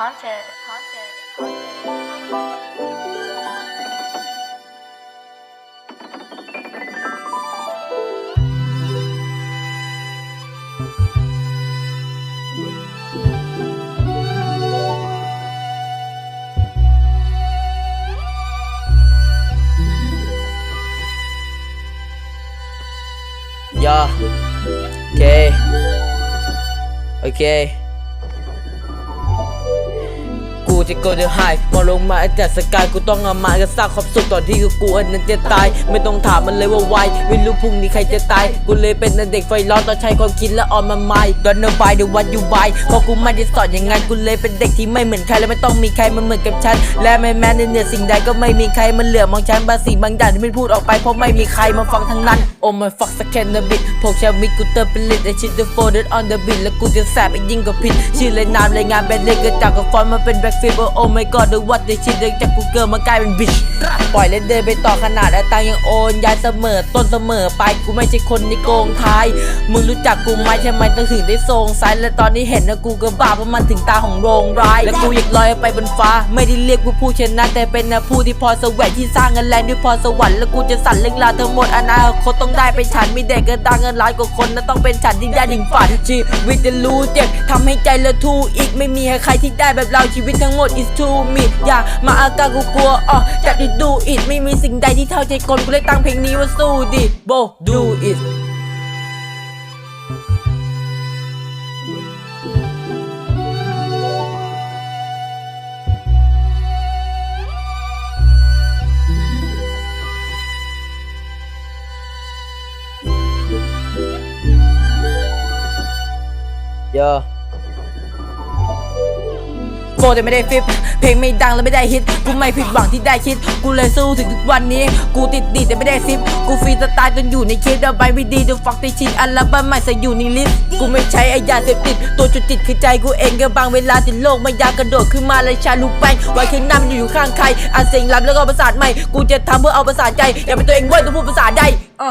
王姐。Yeah. Ok. Ok. กูจะ go to high มองลงมาจากสกายกูต้องเอามาก็สร้างความสุขตอนที่กูอันนั้นจะตาย ไม่ต้องถามมันเลยว่า why ไม่รู้พรุ่งนี้ใครจะตาย กูเลยเป็นเด็กไฟร้อนตอนใช้ความคิดและออนมาไม่ don't know why the what you buy เพราะกูไม่ได้สอนอย่างนั้นกูเลยเป็นเด็กที่ไม่เหมือนใครและไม่ต้องมีใครมาเหมือนกับฉัน และไม่แม้ในเหนือสิ่งใดก็ไม่มีใครมันเหลือมองฉันบางสิ่งบางอย่างที่ไม่พูดออกไปเพราะไม่มีใครมาฟังทั้งนั้น Oh my fuck สแกนเดอร์บิดพกชามิดกูเติมเป็นลิตไอชิด the folded on the beat แล้วกูจะแสบไอยิ่งกว่าพิษชื่อเลยนามเลยงานเป็นเล็กเกิดจากกับฟอนต์มาเป็นแบ็คฟิล oh my god the what the shit เรื่องจากกูเกิดมากลายเป็นบิชปล่อยเล่นเดินไปต่อขนาดแต่ตังยังโอนย้ายเสมอต้นเสมอไปกูไม่ใช่คนในโกงท้ายมึงรู้จักกูไหมใช่ไหมต้องถึงได้ทรงไซส์และตอนนี้เห็นนะกูก็บ้าเพราะมันถึงตาของโรงร้ายและกูอยากลอยไปบนฟ้า ไม่ได้เรียกว่าผู้ชนะแต่เป็นนะผู้ที่พอสวงที่สร้างเงินแรงด้วยพรสวรรค์แล้วกูจะสั่นเรื่องราวทั้งหมดอนาคตต้องได้เป็นฉันมีเด็กเงินตังเงินล้านกว่าคนนะต้องเป็นฉันที่ได้ถึงฝันชีวิตจะรู้เจ็บทำให้ใจละทูอีกไม่มีใครที่ได้แบบเราชีวิตทั้งหมด is to me อย่ามาอาการกูกลัวอ๋อจัดดิดูอิดไม่มีสิ่งใดที่เท่าใจคนกูเลยตั้งเพลงนี้ว่าสู้ดิโบ do it yeah โฟแต่ไม่ได้ฟิปเพลงไม่ดังและไม่ได้ฮิต กูไม่ผิดหวังที่ได้คิด กูเลยสู้ถึงทุกวันนี้ กูติดดีแต่ไม่ได้ซิป กูฟรีสไตล์จนอยู่ในคลิปแล้วไปไม่ดีจะฟักติชินอัลบั้มใหม่ใส่อยู่ในลิสต์กูไม่ใช้ไอ้ยาเสพติด ตัวจุดติดคือใจกูเองก็บางเวลาติดโลกมายากระโดดขึ้นมาเลยชาลูกแป้งไว้ข้างหน้ามันอยู่ข้างใครอ่านเสียงรับแล้วก็ประสาทใหม่ กูจะทำเพื่อเอาประสาทใจ อย่าเป็นตัวเองเว้ยต้องพูดภาษาใดอะ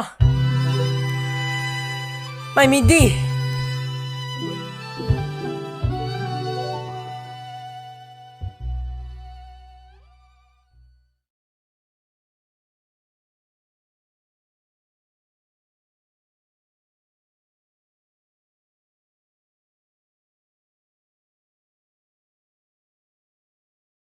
ไม่มีดี